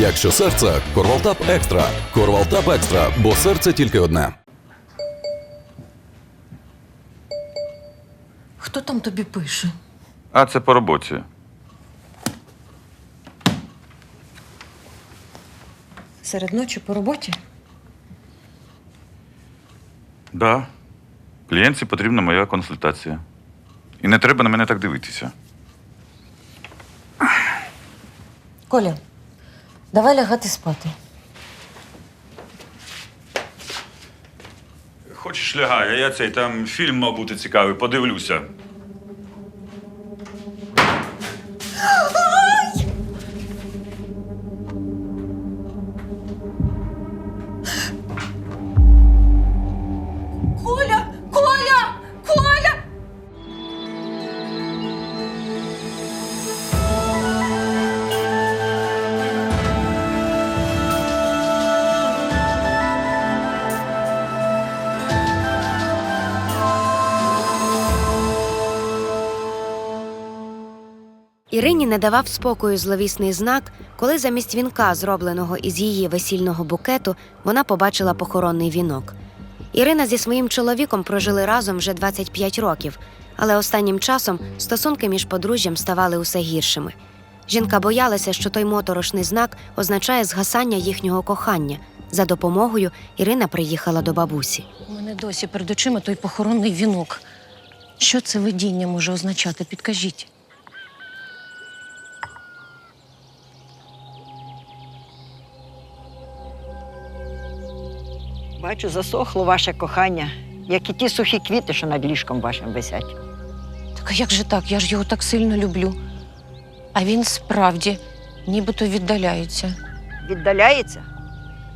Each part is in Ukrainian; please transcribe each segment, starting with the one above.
Якщо серце, Корвалтап Екстра. Корвалтап Екстра, бо серце тільки одне. Хто там тобі пише? А це по роботі. Серед ночі по роботі? Да. Клієнтці потрібна моя консультація. І не треба на мене так дивитися. Коля, давай лягати спати. Хочеш лягай, а я цей там фільм, мав бути цікавий, подивлюся. Ірині не давав спокою зловісний знак, коли замість вінка, зробленого із її весільного букету, вона побачила похоронний вінок. Ірина зі своїм чоловіком прожили разом вже 25 років, але останнім часом стосунки між подружжям ставали усе гіршими. Жінка боялася, що той моторошний знак означає згасання їхнього кохання. За допомогою Ірина приїхала до бабусі. У мене досі перед очима той похоронний вінок. Що це видіння може означати? Підкажіть. Бачу, засохло ваше кохання, як і ті сухі квіти, що над ліжком вашим висять. Так а як же так? Я ж його так сильно люблю. А він справді нібито віддаляється. Віддаляється,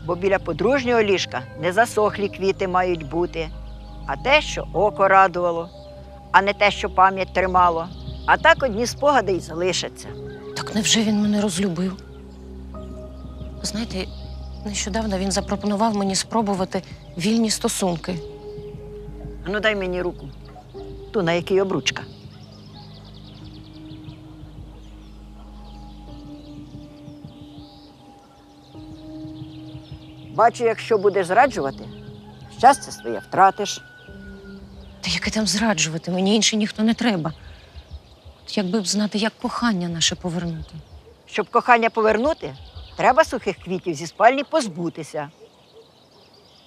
бо біля подружнього ліжка не засохлі квіти мають бути, а те, що око радувало, а не те, що пам'ять тримало. А так одні спогади й залишаться. Так невже він мене розлюбив? Знаєте, нещодавно він запропонував мені спробувати вільні стосунки. А ну дай мені руку. Ту, на якій обручка. Бачу, якщо будеш зраджувати, щастя своє втратиш. Та яке там зраджувати? Мені інше ніхто не треба. От якби б знати, як кохання наше повернути. Щоб кохання повернути, треба сухих квітів зі спальні позбутися.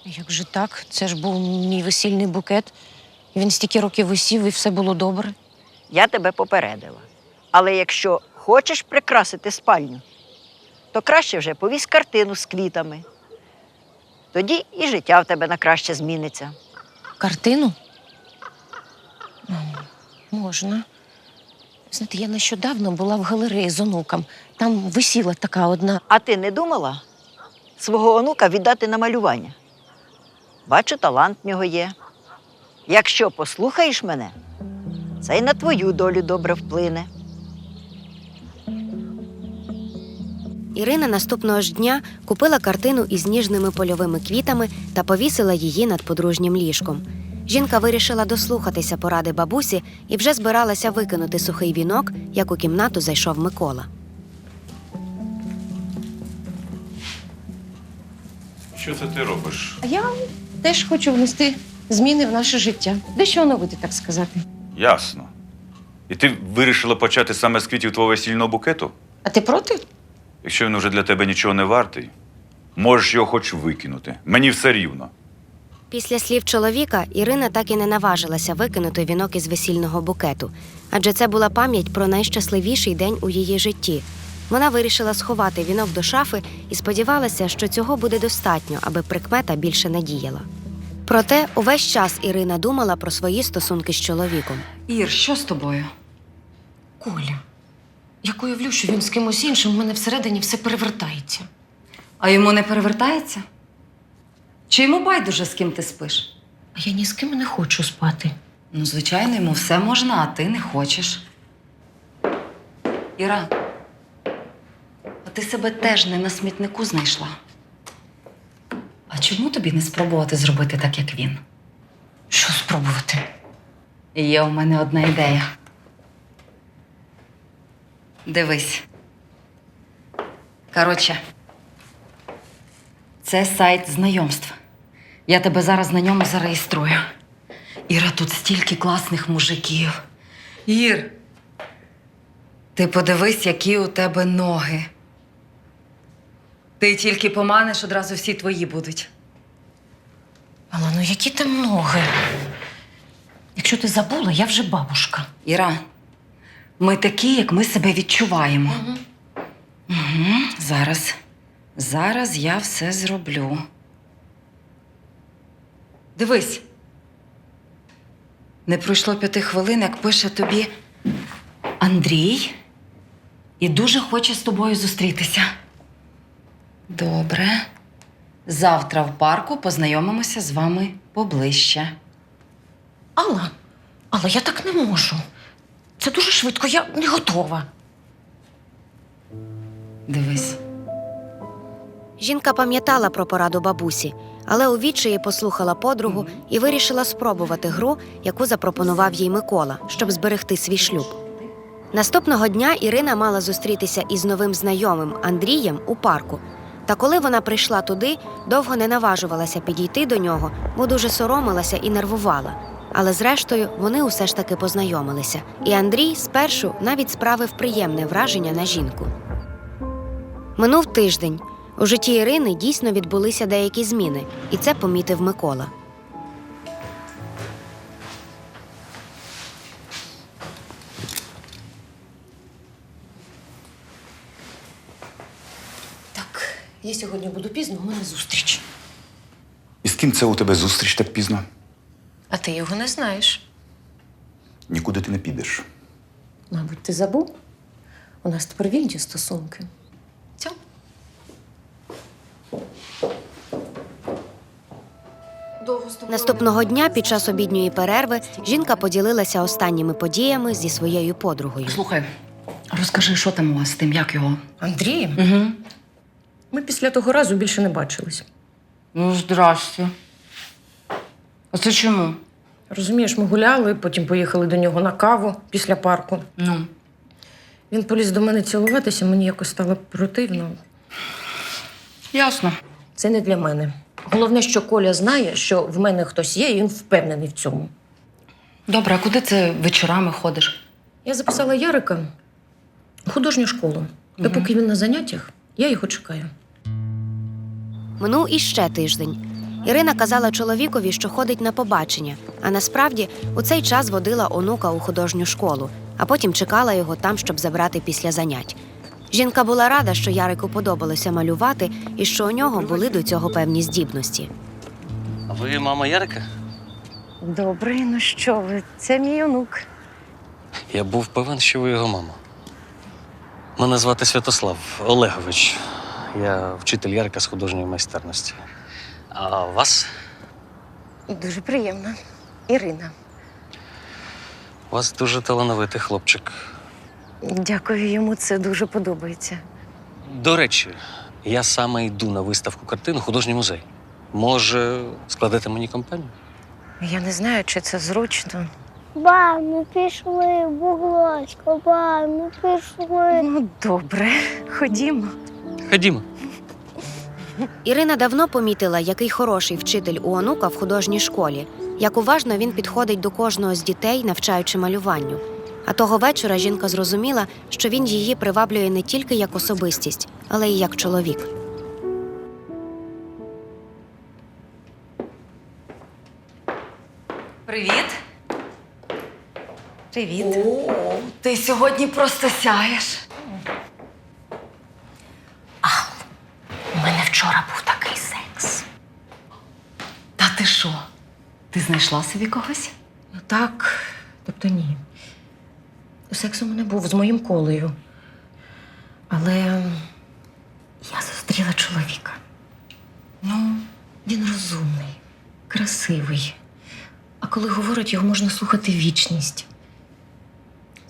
Як же так? Це ж був мій весільний букет. Він стільки років висів, і все було добре. Я тебе попередила. Але якщо хочеш прикрасити спальню, то краще вже повісь картину з квітами. Тоді і життя в тебе на краще зміниться. Картину? Можна. Знаєте, я нещодавно була в галереї з онуком. Там висіла така одна. А ти не думала свого онука віддати на малювання? Бачу, талант в нього є. Якщо послухаєш мене, це й на твою долю добре вплине. Ірина наступного ж дня купила картину із ніжними польовими квітами та повісила її над подружнім ліжком. Жінка вирішила дослухатися поради бабусі і вже збиралася викинути сухий вінок, як у кімнату зайшов Микола. Що це ти робиш? А я теж хочу внести зміни в наше життя. Дещо оновити, так сказати. Ясно. І ти вирішила почати саме з квітів твого весільного букету? А ти проти? Якщо він уже для тебе нічого не вартий, можеш його хоч викинути. Мені все рівно. Після слів чоловіка Ірина так і не наважилася викинути вінок із весільного букету, адже це була пам'ять про найщасливіший день у її житті. Вона вирішила сховати вінок до шафи і сподівалася, що цього буде достатньо, аби прикмета більше не діяла. Проте увесь час Ірина думала про свої стосунки з чоловіком. Ір, що з тобою? Коля, як уявлю, що він з кимось іншим, у мене всередині все перевертається. А йому не перевертається? Чи йому байдуже, з ким ти спиш? А я ні з ким не хочу спати. Ну, звичайно, йому все можна, а ти не хочеш. Іра, а ти себе теж не на смітнику знайшла. А чому тобі не спробувати зробити так, як він? Що спробувати? Є у мене одна ідея. Дивись. Коротше, Це сайт знайомств. Я тебе зараз на ньому зареєструю. Іра, тут стільки класних мужиків. Ір, ти подивись, які у тебе ноги. Ти тільки поманиш, одразу всі твої будуть. Алла, ну які там ноги? Якщо ти забула, я вже бабушка. Іра, ми такі, як ми себе відчуваємо. Угу. Зараз. Зараз я все зроблю. Дивись. Не пройшло п'яти хвилин, як пише тобі Андрій і дуже хоче з тобою зустрітися. Добре. Завтра в парку познайомимося з вами поближче. Алла, Алла, я так не можу. Це дуже швидко, я не готова. Дивись. Жінка пам'ятала про пораду бабусі, але у відчаї послухала подругу і вирішила спробувати гру, яку запропонував їй Микола, щоб зберегти свій шлюб. Наступного дня Ірина мала зустрітися із новим знайомим Андрієм у парку. Та коли вона прийшла туди, довго не наважувалася підійти до нього, бо дуже соромилася і нервувала. Але зрештою вони усе ж таки познайомилися, і Андрій спершу навіть справив приємне враження на жінку. Минув тиждень. У житті Ірини дійсно відбулися деякі зміни, і це помітив Микола. Так, я сьогодні буду пізно, у мене зустріч. І з ким це у тебе зустріч так пізно? А ти його не знаєш. Нікуди ти не підеш. Мабуть, ти забув? У нас тепер вільні стосунки. Наступного дня, під час обідньої перерви, жінка поділилася останніми подіями зі своєю подругою. Слухай, розкажи, що там у вас з тим, як його? Андрій, Угу. ми після того разу більше не бачились. Ну, здрасте. А це чому? Розумієш, ми гуляли, потім поїхали до нього на каву після парку. Ну, Він поліз до мене цілуватися, мені якось стало противно. ясно. Це не для мене. Головне, що Коля знає, що в мене хтось є, і він впевнений в цьому. Добре, а куди це вечорами ходиш? Я записала Ярика у художню школу. Та Мгм. поки він на заняттях, я його чекаю. Минув іще тиждень. Ірина казала чоловікові, що ходить на побачення, а насправді у цей час водила онука у художню школу, а потім чекала його там, щоб забрати після занять. Жінка була рада, що Ярику подобалося малювати і що у нього були до цього певні здібності. А ви мама Ярика? Добре, ну що ви? Це мій онук. Я був певен, що ви його мама. Мене звати Святослав Олегович. Я вчитель Ярика з художньої майстерності. А вас? Дуже приємно. Ірина. У вас дуже талановитий хлопчик. Дякую йому, це дуже подобається. До речі, я саме йду на виставку картин у художній музей. Може, складете мені компанію? Я не знаю, чи це зручно. Ба, ми пішли, будь ласка, ба, ми пішли. Ну, добре, ходімо. Ходімо. Ірина давно помітила, який хороший вчитель у онука в художній школі, як уважно він підходить до кожного з дітей, навчаючи малюванню. А того вечора жінка зрозуміла, що він її приваблює не тільки як особистість, але й як чоловік. Привіт. Привіт. О, ти сьогодні просто сяєш. У мене вчора був такий секс. Та ти що? Ти знайшла собі когось? Ну так, тобто ні. Секс у мене був з моїм колею. Але я зустріла чоловіка. Ну, Він розумний, красивий. А коли говорить, його можна слухати вічність.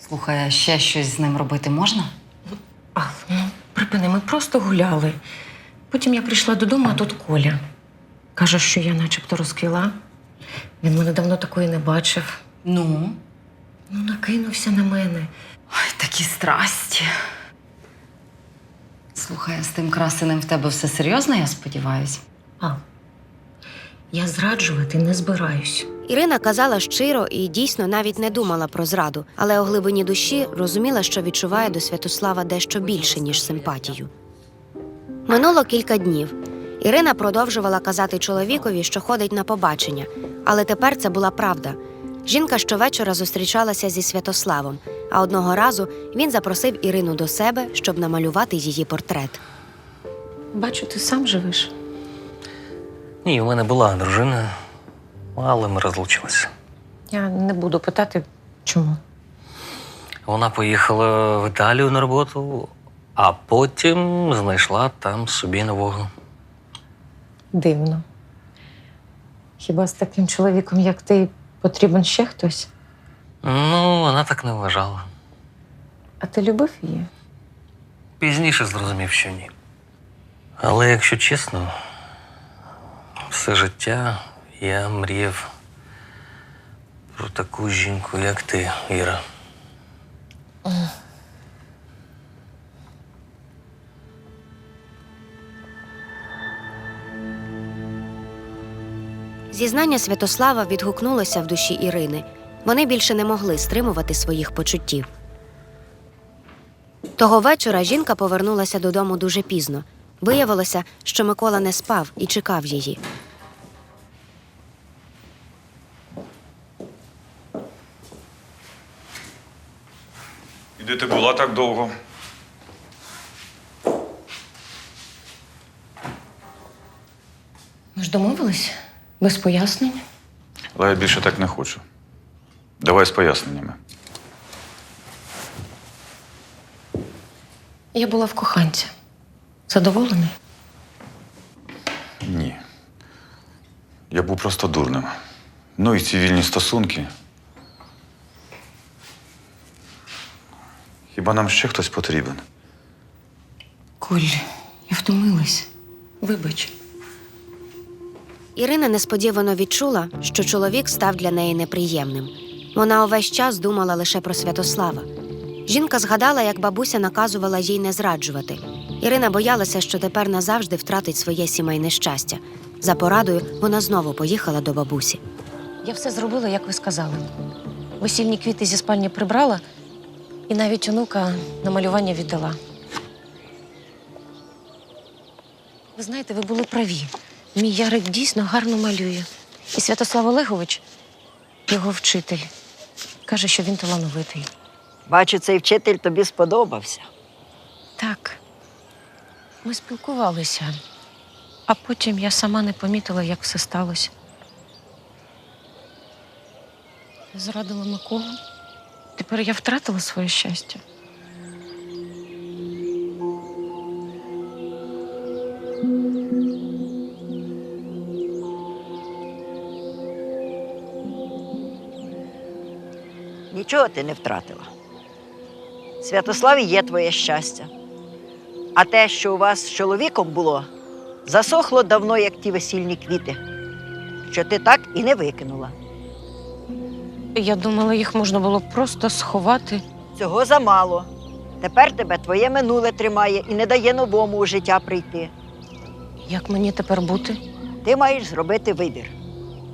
слухай, а ще щось з ним робити можна? А, ну, припини, ми просто гуляли. Потім я прийшла додому, а тут Коля. Каже, що я начебто розквіла. Він мене давно такої не бачив. Ну, Ну, накинувся на мене. ой, такі страсті. Слухай, а з тим красеним в тебе все серйозно, я сподіваюсь? А, я зраджувати не збираюсь. Ірина казала щиро і дійсно навіть не думала про зраду, але у глибині душі розуміла, що відчуває до Святослава дещо більше, ніж симпатію. Минуло кілька днів. Ірина продовжувала казати чоловікові, що ходить на побачення, але тепер це була правда. Жінка щовечора зустрічалася зі Святославом, а одного разу він запросив Ірину до себе, щоб намалювати її портрет. Бачу, ти сам живеш. Ні, у мене була дружина, але ми розлучилися. Я не буду питати, чому. Вона поїхала в Італію на роботу, а потім знайшла там собі нового. Дивно. Хіба з таким чоловіком, як ти, потрібен ще хтось? Ну, вона так не вважала. А ти любив її? Пізніше зрозумів, що ні. Але якщо чесно, все життя я мріяв про таку жінку, як ти, Іра. Зізнання Святослава відгукнулося в душі Ірини. Вони більше не могли стримувати своїх почуттів. Того вечора жінка повернулася додому дуже пізно. Виявилося, що Микола не спав і чекав її. І де ти була так довго? Ми ж домовились без пояснень. Але я більше так не хочу. Давай з поясненнями. Я була в коханця. Задоволений? Ні. Я був просто дурним. Ну і цивільні стосунки. Хіба нам ще хтось потрібен? Коль, я втомилась. Вибач. Ірина несподівано відчула, що чоловік став для неї неприємним. Вона увесь час думала лише про Святослава. Жінка згадала, як бабуся наказувала їй не зраджувати. Ірина боялася, що тепер назавжди втратить своє сімейне щастя. За порадою вона знову поїхала до бабусі. Я все зробила, як ви сказали. Весільні квіти зі спальні прибрала і навіть онука на малювання віддала. Ви знаєте, ви були праві. Мій Ярик дійсно гарно малює. І Святослав Олегович, його вчитель, каже, що він талановитий. Бачу, цей вчитель тобі сподобався. Так. Ми спілкувалися, а потім я сама не помітила, як все сталося. Зрадила Миколу. Тепер я втратила своє щастя. Нічого ти не втратила. Святослав і є твоє щастя. А те, що у вас з чоловіком було, засохло давно, як ті весільні квіти, що ти так і не викинула. Я думала, їх можна було просто сховати. Цього замало. Тепер тебе твоє минуле тримає і не дає новому у життя прийти. Як мені тепер бути? Ти маєш зробити вибір,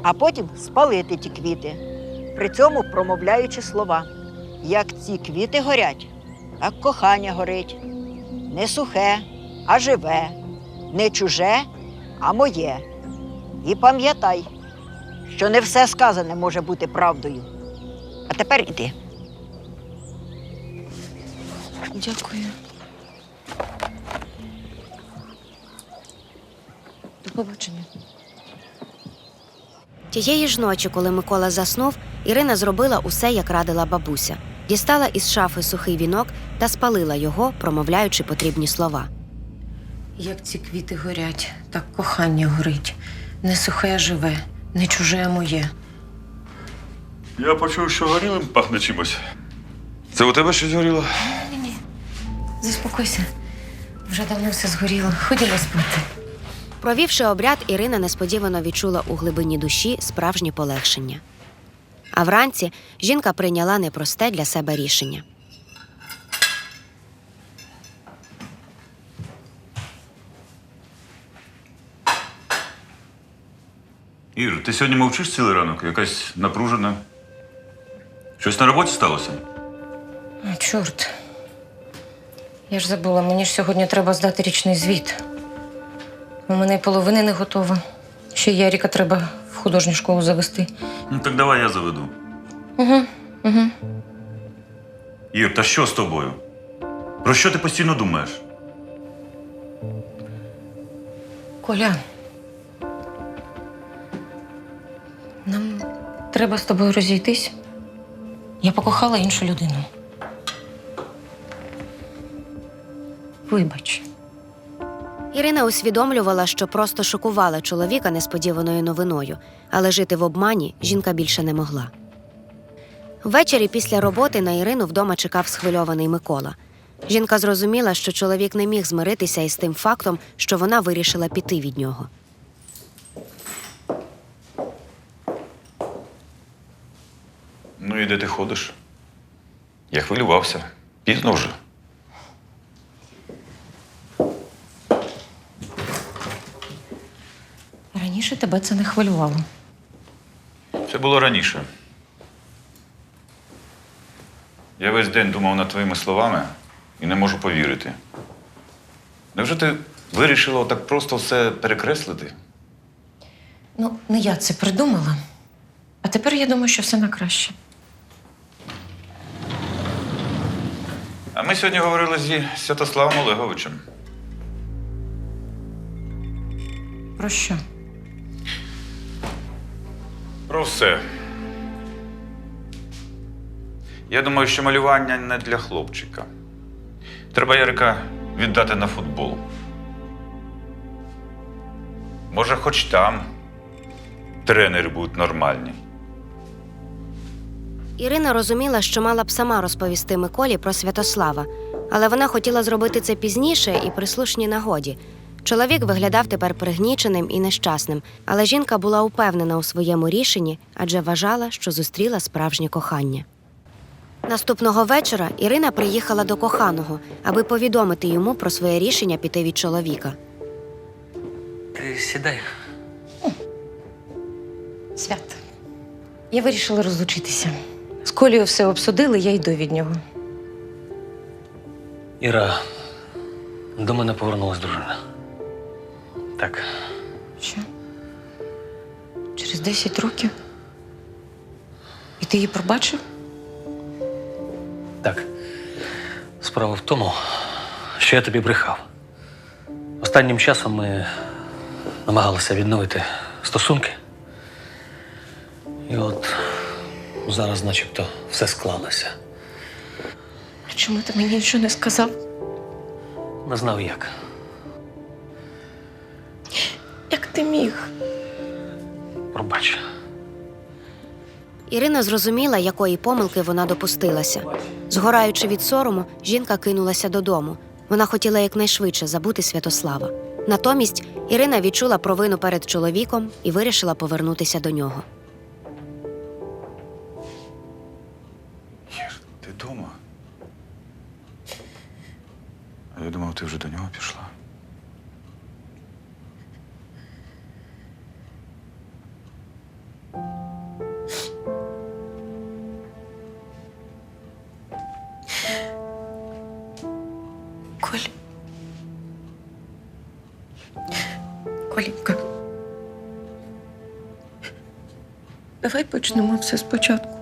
а потім спалити ті квіти, при цьому промовляючи слова. Як ці квіти горять, так кохання горить. Не сухе, а живе, не чуже, а моє. І пам'ятай, що не все сказане може бути правдою. А тепер іди. Дякую. До побачення. Тієї ж ночі, коли Микола заснув, Ірина зробила усе, як радила бабуся. Дістала із шафи сухий вінок та спалила його, промовляючи потрібні слова. Як ці квіти горять, так кохання горить. Не сухе, живе, не чуже, моє. Я почув, що горілим пахне чимось. Це у тебе щось горіло? Ні-ні. Заспокойся. Вже давно все згоріло. Ходімо спати. Провівши обряд, Ірина несподівано відчула у глибині душі справжнє полегшення. А вранці жінка прийняла непросте для себе рішення. Ір, ти сьогодні мовчиш цілий ранок, якась напружена. Щось на роботі сталося? А, чорт. Я ж забула, мені ж сьогодні треба здати річний звіт. У мене й половини не готова. Ще й Яріка треба в художню школу завести. Ну так давай я заведу. Угу, угу. Ір, та що з тобою? Про що ти постійно думаєш? Коля. Нам треба з тобою розійтись. Я покохала іншу людину. Вибач. Ірина усвідомлювала, що просто шокувала чоловіка несподіваною новиною, але жити в обмані жінка більше не могла. Ввечері після роботи на Ірину вдома чекав схвильований Микола. Жінка зрозуміла, що чоловік не міг змиритися із тим фактом, що вона вирішила піти від нього. Ну і де ти ходиш? Я хвилювався. Пізно вже. Раніше тебе це не хвилювало. Це було раніше. Я весь день думав над твоїми словами і не можу повірити. Невже ти вирішила так просто все перекреслити? Ну, не я це придумала. А тепер я думаю, що все на краще. А ми сьогодні говорили зі Святославом Олеговичем. Про що? Про все. Я думаю, що малювання не для хлопчика. Треба Ярика віддати на футбол. Може, хоч там тренери будуть нормальні. Ірина розуміла, що мала б сама розповісти Миколі про Святослава, але вона хотіла зробити це пізніше і при слушній нагоді. Чоловік виглядав тепер пригніченим і нещасним, але жінка була упевнена у своєму рішенні, адже вважала, що зустріла справжнє кохання. Наступного вечора Ірина приїхала до коханого, аби повідомити йому про своє рішення піти від чоловіка. Ти сідай. Свят. Я вирішила розлучитися. З Колею все обсудили, я йду від нього. Іра, до мене повернулась дружина. Так, Що? Через 10 років? І ти її пробачив? так. Справа в тому, що я тобі брехав. Останнім часом ми намагалися відновити стосунки. І от зараз, начебто, все склалося. А чому ти мені нічого не сказав? Не знав як. Ти міг? Пробач. Ірина зрозуміла, якої помилки вона допустилася. Згораючи від сорому, жінка кинулася додому. Вона хотіла якнайшвидше забути Святослава. Натомість Ірина відчула провину перед чоловіком і вирішила повернутися до нього. Ір, ти вдома? А я думав, ти вже до нього пішла. Колінка. Давай почнемо все спочатку.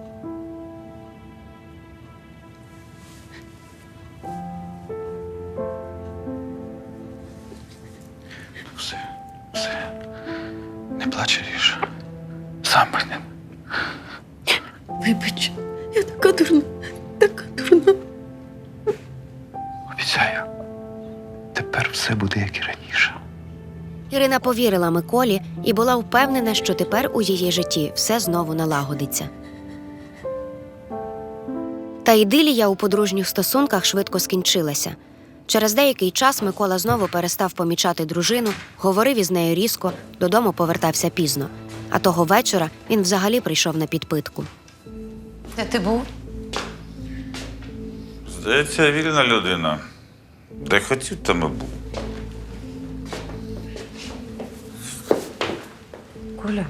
Повірила Миколі і була впевнена, що тепер у її житті все знову налагодиться. Та ідилія у подружніх стосунках швидко скінчилася. Через деякий час Микола знову перестав помічати дружину, говорив із нею різко, додому повертався пізно. А того вечора він взагалі прийшов на підпитку. Де ти був? Здається, вільна людина. Де хотів, там і був. Коля.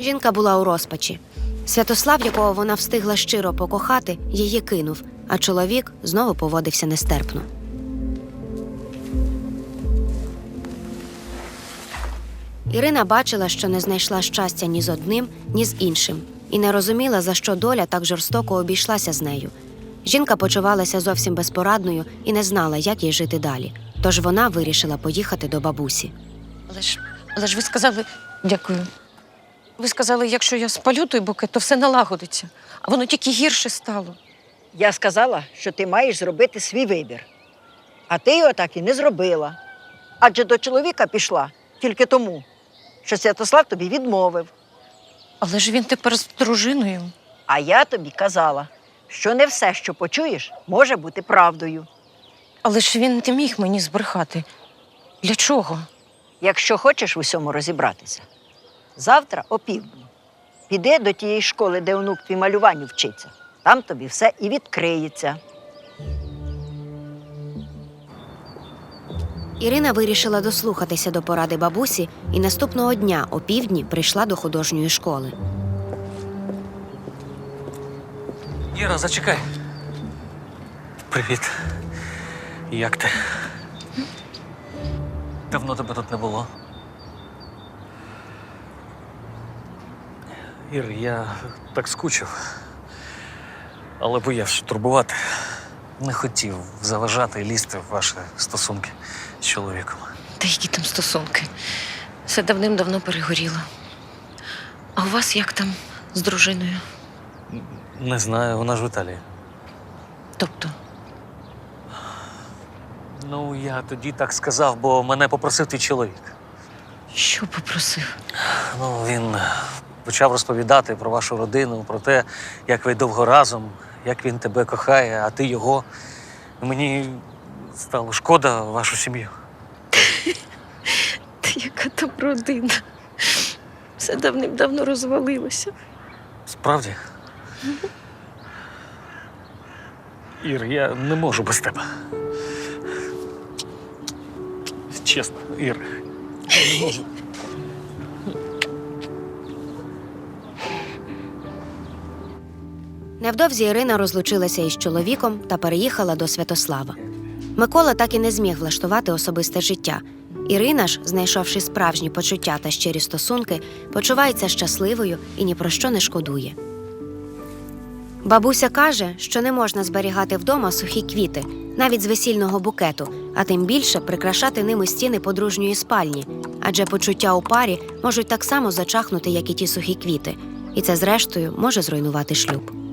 Жінка була у розпачі. Святослав, якого вона встигла щиро покохати, її кинув, а чоловік знову поводився нестерпно. Ірина бачила, що не знайшла щастя ні з одним, ні з іншим, і не розуміла, за що доля так жорстоко обійшлася з нею. Жінка почувалася зовсім безпорадною і не знала, як їй жити далі. Тож вона вирішила поїхати до бабусі. Але ж, але ж ви сказали, дякую. Ви сказали, якщо я спалю той букет, то все налагодиться. А воно тільки гірше стало. Я сказала, що ти маєш зробити свій вибір. А ти його так і не зробила. Адже до чоловіка пішла тільки тому, що Святослав тобі відмовив. Але ж він тепер з дружиною. А я тобі казала, що не все, що почуєш, може бути правдою. Але ж він не міг мені збрехати. Для чого? Якщо хочеш в усьому розібратися, завтра опівдні піди до тієї школи, де онук твій малюванню вчиться. Там тобі все і відкриється. Ірина вирішила дослухатися до поради бабусі і наступного дня о півдні прийшла до художньої школи. Іра, зачекай. Привіт. Як ти? Давно тебе тут не було. Ір, я так скучив, але боявся турбувати. Не хотів заважати і лізти в ваші стосунки з чоловіком. Та які там стосунки? Все давним-давно перегоріло. А у вас як там з дружиною? Не знаю, вона ж в Італії. Тобто, Ну, я тоді так сказав, бо мене попросив твій чоловік. що попросив? Ну, він почав розповідати про вашу родину, про те, як ви довго разом, як він тебе кохає, а ти його. Мені стало шкода вашу сім'ю. Та яка там родина? Все давним-давно розвалилося. Справді? Ір, я не можу без тебе. Чесно, Ір. Я не можу. Невдовзі Ірина розлучилася із чоловіком та переїхала до Святослава. Микола так і не зміг влаштувати особисте життя. Ірина ж, знайшовши справжні почуття та щирі стосунки, почувається щасливою і ні про що не шкодує. Бабуся каже, що не можна зберігати вдома сухі квіти, навіть з весільного букету, а тим більше прикрашати ними стіни подружньої спальні, адже почуття у парі можуть так само зачахнути, як і ті сухі квіти, і це, зрештою, може зруйнувати шлюб.